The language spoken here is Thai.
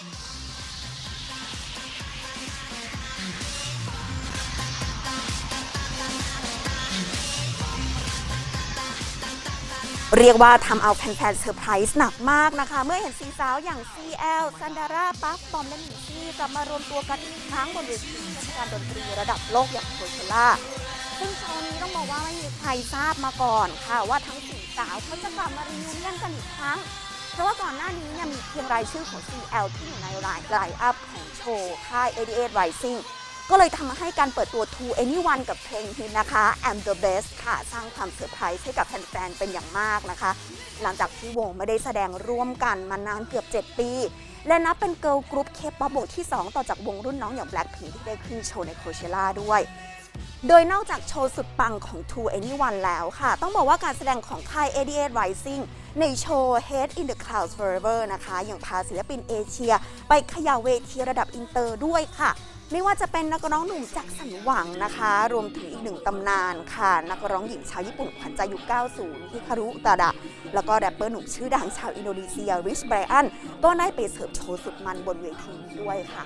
เรียกว่าทำเอาแฟนๆเซอร์ไพรส์หนักมากนะคะ เมื่อเห็นสีสาวอย่าง CL ซันดาร่าปัฟบอมและหมิงซี่กลับมารวมตัวกันอีกครั้งบนเวทีเทศกาลดนตรีระดับโลกอย่างโคเชล่าซึ่งโชว์นี้ต้องบอกว่าไม่มีใครทราบมาก่อนค่ะ ว่าทั้งสี่สาวเขาจะกลับมารีวิวเนียนกันอีกครั้ง ราะว่าก่อนหน้านี้เนี่ยมีเพียงรายชื่อของ CL ที่อยู่ในรายไลอัพของโชว์ค่าย 88 Rising ก็เลยทำให้การเปิดตัว To Anyone กับเพลงฮิตนะคะ I'm the best ค่ะ สร้างความเซอร์ไพรส์ให้กับแฟนๆ เป็นอย่างมากนะคะ หลังจากที่วงไม่ได้แสดงร่วมกันมานานเกือบ 7 ปี และนับเป็นเกิร์ลกรุ๊ปเคป๊อปวงที่ 2 ต่อจากวงรุ่นน้องอย่าง Blackpink ที่ได้ขึ้นโชว์ในโคเชล่าด้วย โดยนอกจากโชว์สุดปังของ To Anyone แล้วค่ะ ต้องบอกว่าการแสดงของค่าย88 Rising ในโชว์ Head in the Clouds Forever นะคะ อย่างพาศิลปินเอเชีย ไปขย่าเวทีระดับอินเตอร์ด้วยค่ะ ไม่ว่าจะเป็นนักร้องหนุ่มแจ็คสันหวังนะคะ รวมถึงอีกหนึ่งตำนานค่ะ นักร้องหญิงชาวญี่ปุ่นขวัญใจยุค 90 ฮิคารุตาดะ แล้วก็แรปเปอร์หนุ่มชื่อดังชาวอินโดนีเซียริชไบรอันก็ได้ไปเสิร์ฟโชว์สุดมันบนเวทีด้วยค่ะ